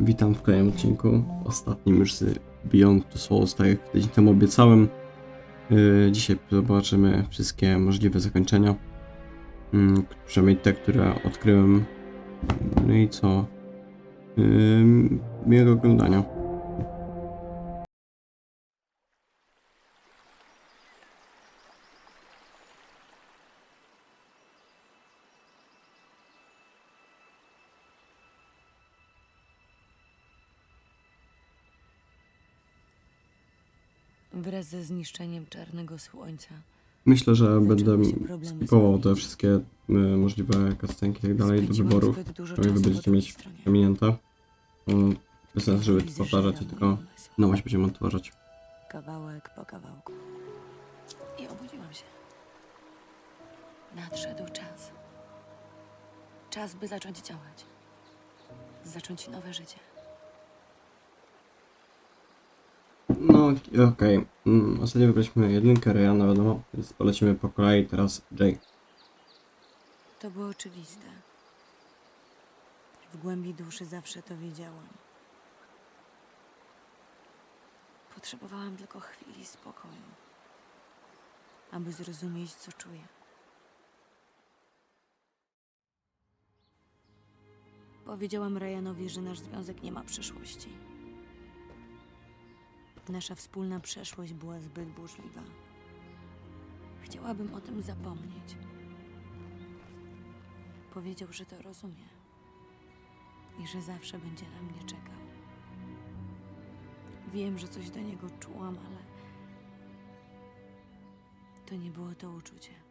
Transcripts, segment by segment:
Witam w kolejnym odcinku, ostatnim już z Beyond Two Souls, tak jak tydzień temu obiecałem. Yy, dzisiaj zobaczymy wszystkie możliwe zakończenia. Yy, przynajmniej te, które odkryłem. No i co? Yy, miłego oglądania. Wraz ze zniszczeniem czarnego słońca Myślę, że będę skipował te wszystkie yy, możliwe cutscenki i tak dalej do wyborów, które wy będziecie mieć pominięte. Yy, Bez sensu, żeby to powtarzać, tylko nowość będziemy odtwarzać. Kawałek po kawałku. I obudziłam się. Nadszedł czas. Czas, by zacząć działać. Zacząć nowe życie. Okej. Mm, Ostatnio wybraliśmy jedynkę Ryana, wiadomo, więc polecimy po kolei teraz Jay. To było oczywiste. W głębi duszy zawsze to wiedziałam. Potrzebowałam tylko chwili spokoju, aby zrozumieć, co czuję. Powiedziałam Ryanowi, że nasz związek nie ma przyszłości. Nasza wspólna przeszłość była zbyt burzliwa. Chciałabym o tym zapomnieć. Powiedział, że to rozumie i że zawsze będzie na mnie czekał. Wiem, że coś do niego czułam, ale to nie było to uczucie.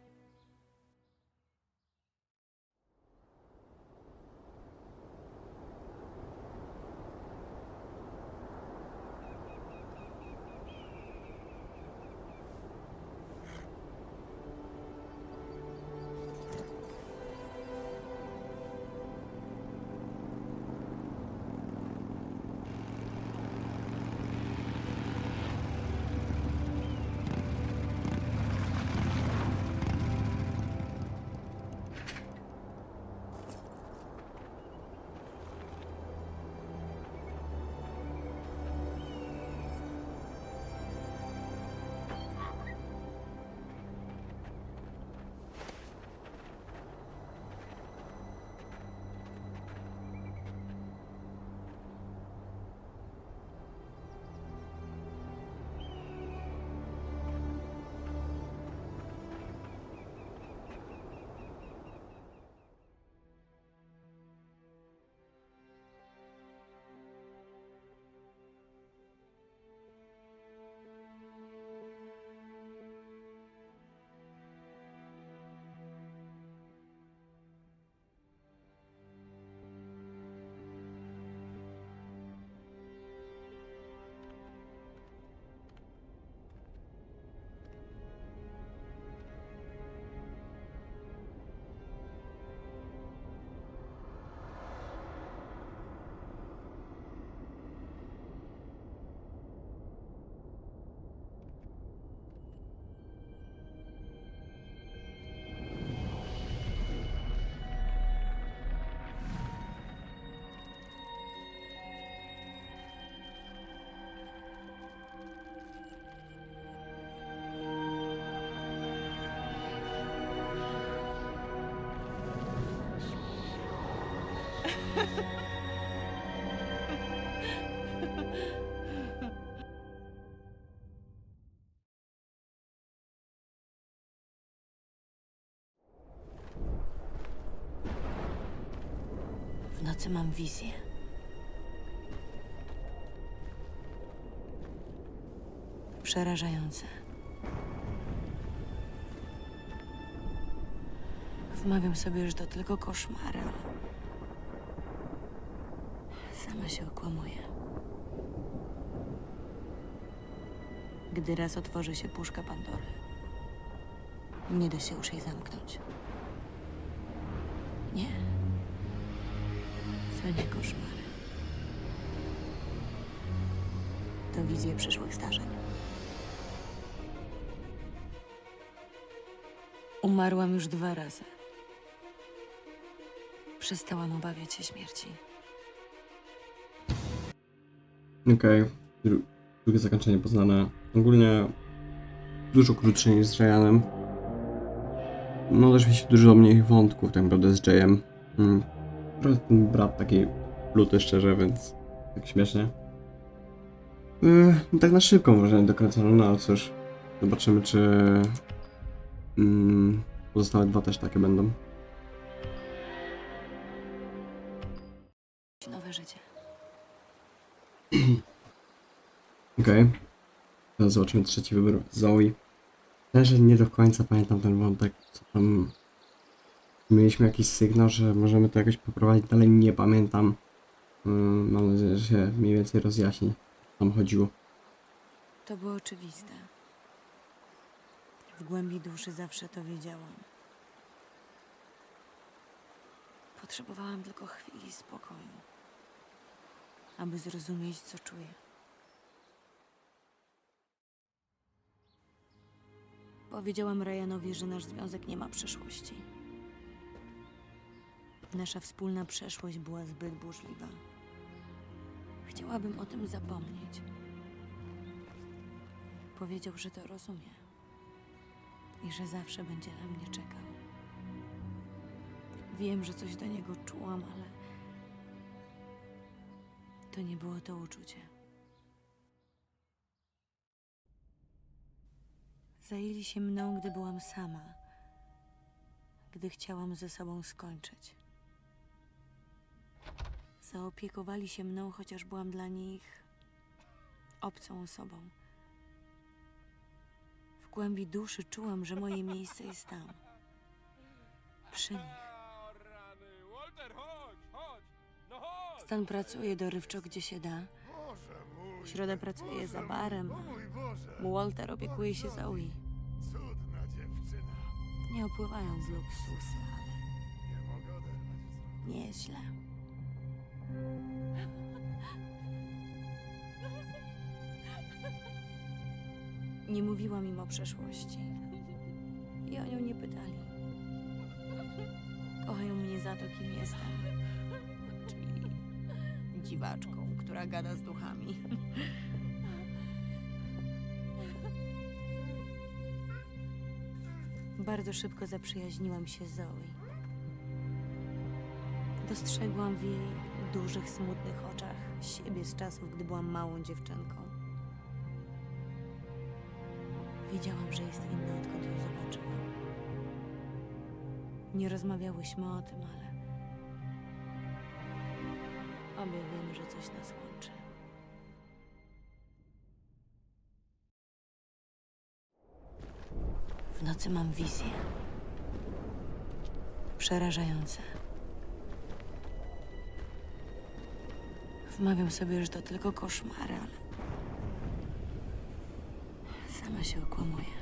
W nocy mam wizję. Przerażające. Wmawiam sobie, że to tylko koszmary, ale sama się okłamuję. Gdy raz otworzy się puszka Pandory, nie da się już jej zamknąć. Nie. To nie koszmary. To wizje przyszłych zdarzeń. Umarłam już dwa razy. Przestałam obawiać się śmierci. Okej, dru- drugie zakończenie poznane. Ogólnie dużo krótsze niż z Ryanem. No też mi się dużo mniej wątków tak naprawdę z Jayem. Mm. Trochę ten brat taki luty szczerze, więc tak śmiesznie. Yy, tak na szybko może nie dokręcono, no ale cóż. Zobaczymy czy mm, pozostałe dwa też takie będą. Okej. Teraz zobaczymy trzeci wybór. Zoe. Też nie do końca pamiętam ten wątek, co tam... Mieliśmy jakiś sygnał, że możemy to jakoś poprowadzić, ale nie pamiętam. Ym, Mam nadzieję, że się mniej więcej rozjaśni, co tam chodziło. To było oczywiste. W głębi duszy zawsze to wiedziałam. Potrzebowałam tylko chwili spokoju, aby zrozumieć, co czuję. Powiedziałam Ryanowi, że nasz związek nie ma przyszłości. Nasza wspólna przeszłość była zbyt burzliwa. Chciałabym o tym zapomnieć. Powiedział, że to rozumie i że zawsze będzie na mnie czekał. Wiem, że coś do niego czułam, ale to nie było to uczucie. Zajęli się mną, gdy byłam sama, gdy chciałam ze sobą skończyć. Zaopiekowali się mną, chociaż byłam dla nich obcą osobą. W głębi duszy czułam, że moje miejsce jest tam. Przy nich. Stan pracuje dorywczo, gdzie się da. Środę pracuje za barem. Walter opiekuje się Zoe. cudna dziewczyna. Nie opływają w luksusy, ale Nie mogę oderwać wzroku. nieźle. Nie mówiłam im o przeszłości. I o nią nie pytali. Kochają mnie za to, kim jestem. Czyli dziwaczką, która gada z duchami. Bardzo szybko zaprzyjaźniłam się z Zoe. Dostrzegłam w jej dużych, smutnych oczach siebie z czasów, gdy byłam małą dziewczynką. Wiedziałam, że jest inna, odkąd ją zobaczyłam. Nie rozmawiałyśmy o tym, ale obie wiemy, że coś nas łączy. Nocy mam wizję. Przerażające. Wmawiam sobie, że to tylko koszmary, ale sama się okłamuję.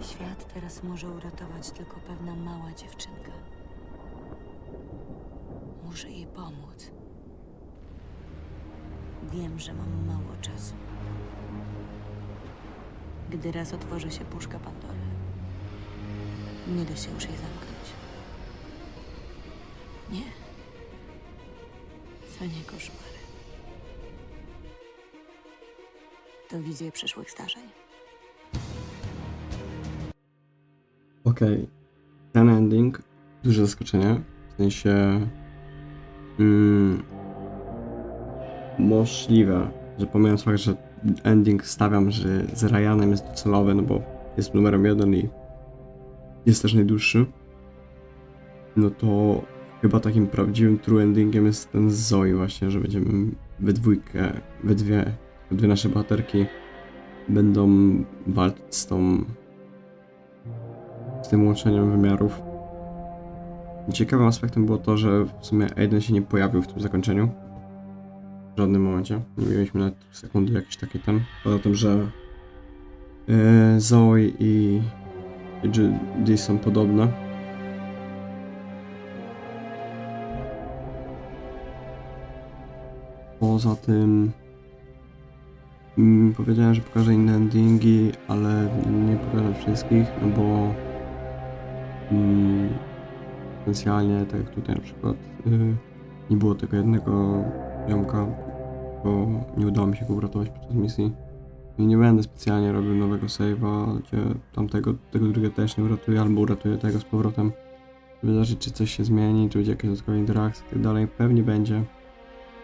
Świat teraz może uratować tylko pewna mała dziewczynka. Muszę jej pomóc. Wiem, że mam mało czasu. Gdy raz otworzy się puszka Pandory, nie da się już jej zamknąć. Nie. To nie koszmary. To wizje przyszłych zdarzeń. Okej. Ten ending, duże zaskoczenie. W sensie. Mm, możliwe, że pomijając fakt, że ending stawiam, że z Ryanem jest docelowy, no bo jest numerem jeden i jest też najdłuższy. No to chyba takim prawdziwym true endingiem jest ten z Zoe właśnie, że będziemy we dwójkę, we dwie, we dwie nasze bohaterki będą walczyć z tą z tym łączeniem wymiarów. Ciekawym aspektem było to, że w sumie Aiden się nie pojawił w tym zakończeniu. W żadnym momencie. Nie mieliśmy nawet sekundy jakiś taki ten. Poza tym, że e, Zoe i, i Judy są podobne. Poza tym mm, powiedziałem, że pokażę inne endingi, ale nie pokażę wszystkich, no bo mm, potencjalnie, tak jak tutaj na przykład, y, nie było tego jednego ziomka, bo nie udało mi się go uratować podczas misji. I nie będę specjalnie robił nowego save'a, gdzie tamtego, tego drugiego też nie uratuję, albo uratuję tego z powrotem. Zobaczyć, czy coś się zmieni, czy będzie jakaś dodatkowa interakcja i tak dalej. Pewnie będzie.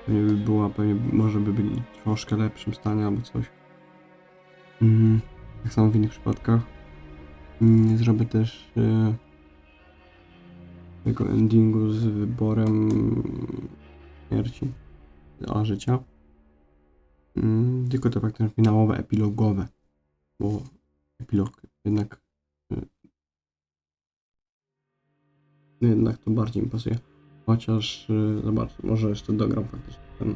Pewnie by była, pewnie może by byli troszkę lepszym stanie albo coś. Mhm. Tak samo w innych przypadkach. Nie zrobię też e, tego endingu z wyborem śmierci, a życia. Mm, Tylko te fakty finałowe, epilogowe, bo epilog jednak e, jednak to bardziej mi pasuje. Chociaż e, zobacz, może jeszcze dogram faktycznie ten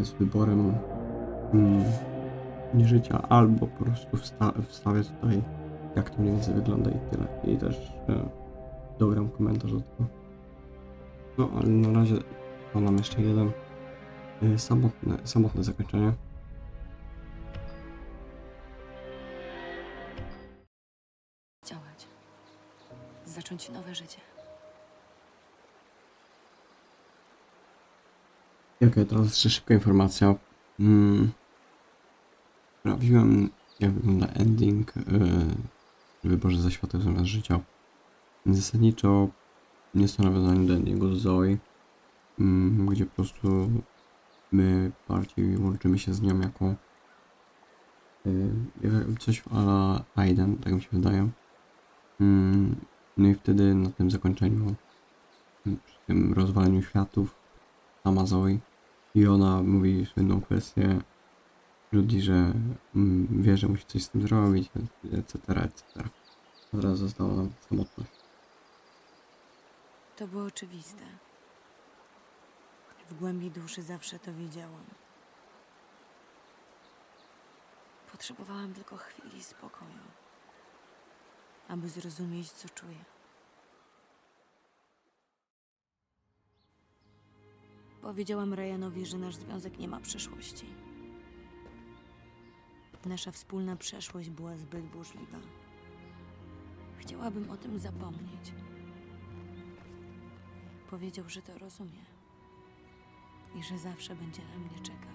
e, z wyborem nie życia, albo po prostu wsta- wstawię tutaj jak to mniej więcej wygląda i tyle. I też e, dogram komentarz do tego. No ale na razie nam jeszcze jeden e, samotne, samotne zakończenie. Działać. Zacząć nowe życie. Okej, teraz jeszcze szybka informacja. Mm. Sprawdziłem, jak wygląda ending yy, w wyborze za światło zamiast życia. Zasadniczo jest to nawiązanie do endingu z Zoe, gdzie po prostu my bardziej łączymy się z nią jako jak- coś ala Aiden, tak mi się wydaje. Mm, no i wtedy na tym zakończeniu, mm, przy tym rozwaleniu światów, sama Zoe i ona mówi słynną kwestię ludzi, że mm, wie, że musi coś z tym zrobić, etc., etc. Od razu została samotność. To było oczywiste. W głębi duszy zawsze to wiedziałam. Potrzebowałam tylko chwili spokoju, aby zrozumieć, co czuję. Powiedziałam Ryanowi, że nasz związek nie ma przyszłości. Nasza wspólna przeszłość była zbyt burzliwa. Chciałabym o tym zapomnieć. Powiedział, że to rozumie i że zawsze będzie na mnie czekał.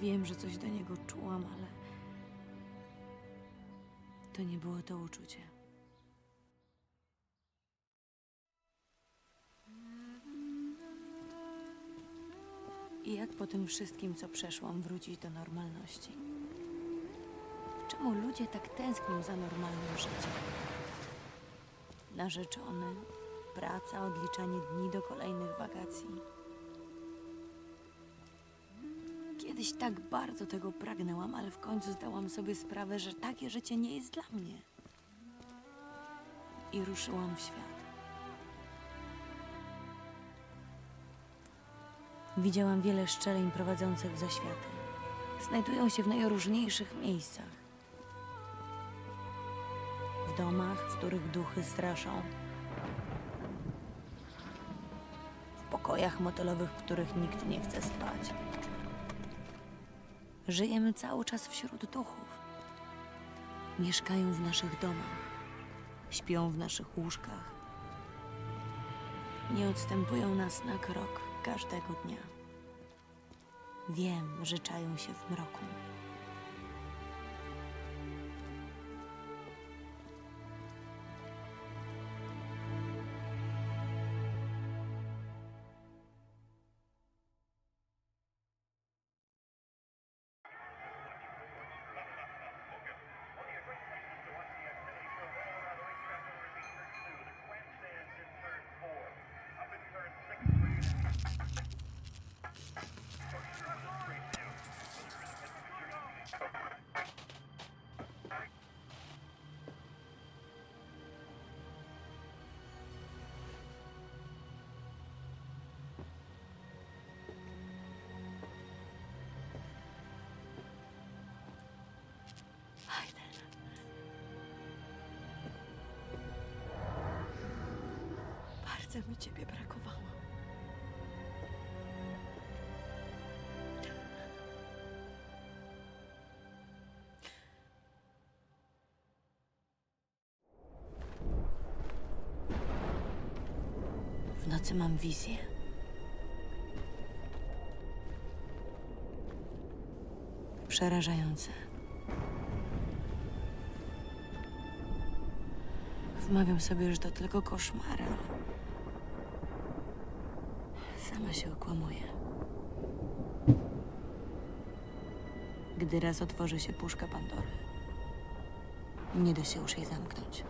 Wiem, że coś do niego czułam, ale to nie było to uczucie. I jak po tym wszystkim, co przeszłam, wrócić do normalności? Czemu ludzie tak tęsknią za normalnym życiem? Narzeczony, praca, odliczanie dni do kolejnych wakacji. Kiedyś tak bardzo tego pragnęłam, ale w końcu zdałam sobie sprawę, że takie życie nie jest dla mnie. I ruszyłam w świat. Widziałam wiele szczelin prowadzących w zaświaty. Znajdują się w najróżniejszych miejscach. W domach, w których duchy straszą. Pokojach motelowych, w których nikt nie chce spać. Żyjemy cały czas wśród duchów. Mieszkają w naszych domach. Śpią w naszych łóżkach. Nie odstępują nas na krok każdego dnia. Wiem, że czają się w mroku. Bardzo mi ciebie brakowało. W nocy mam wizję. Przerażające. Wmawiam sobie, że to tylko koszmar, ale sama się okłamuję. Gdy raz otworzy się puszka Pandory, nie da się już jej zamknąć.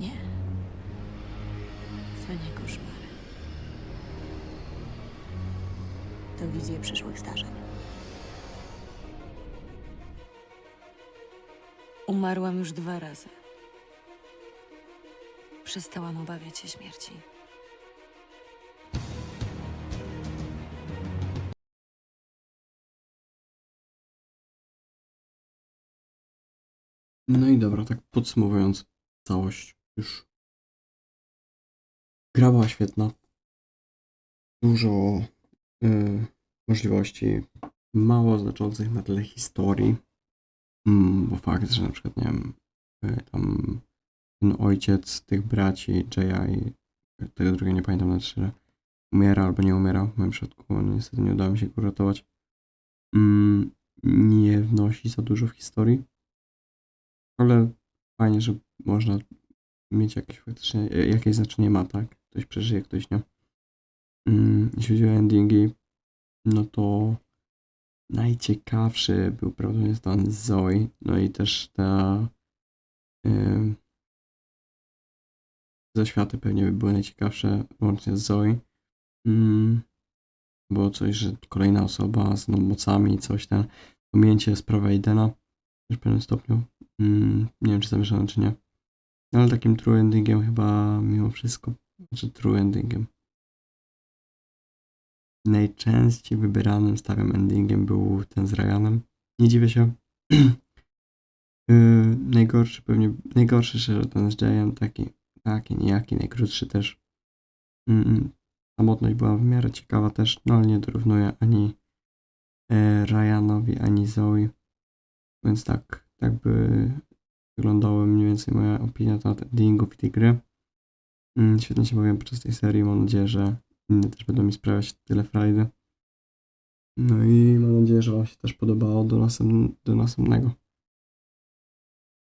Nie. To nie koszmary. To wizje przyszłych zdarzeń. Umarłam już dwa razy. Przestałam obawiać się śmierci. No i dobra, tak podsumowując całość już. Gra była świetna. Dużo y, możliwości, mało znaczących na tle historii. Mm, bo fakt, że na przykład, nie wiem, y, tam ten ojciec tych braci, Jaya i tego drugiego nie pamiętam na tyle, umiera albo nie umiera. W moim przypadku niestety nie udało mi się go uratować. Mm, nie wnosi za dużo w historii. Ale fajnie, że można mieć jakieś faktycznie, jakieś znaczenie ma, tak? Ktoś przeżyje, ktoś nie. Mm, jeśli chodzi o endingi, no to najciekawszy był prawdopodobnie z Zoe, no i też ta yy, zaświaty pewnie by były najciekawsze, łącznie z Zoe. Mm, było coś, że kolejna osoba z no, mocami, coś ten, pominięcie sprawy Aidena też w pewnym stopniu. Mm, nie wiem, czy zamierzone, czy nie. No, ale takim true endingiem chyba mimo wszystko, znaczy true endingiem. Najczęściej wybieranym starym endingiem był ten z Ryanem. Nie dziwię się. yy, najgorszy pewnie, najgorszy że ten z Jayem, taki, taki, nijaki, najkrótszy też. Mm, samotność była w miarę ciekawa też, no ale nie dorównuje ani e, Ryanowi, ani Zoe. Więc tak, tak by wyglądały mniej więcej moja opinia na temat endingów i tej gry. Mm, Świetnie się bawiłem podczas tej serii. Mam nadzieję, że inne też będą mi sprawiać tyle frajdy. No i mam nadzieję, że Wam się też podobało. Do, następn- do następnego.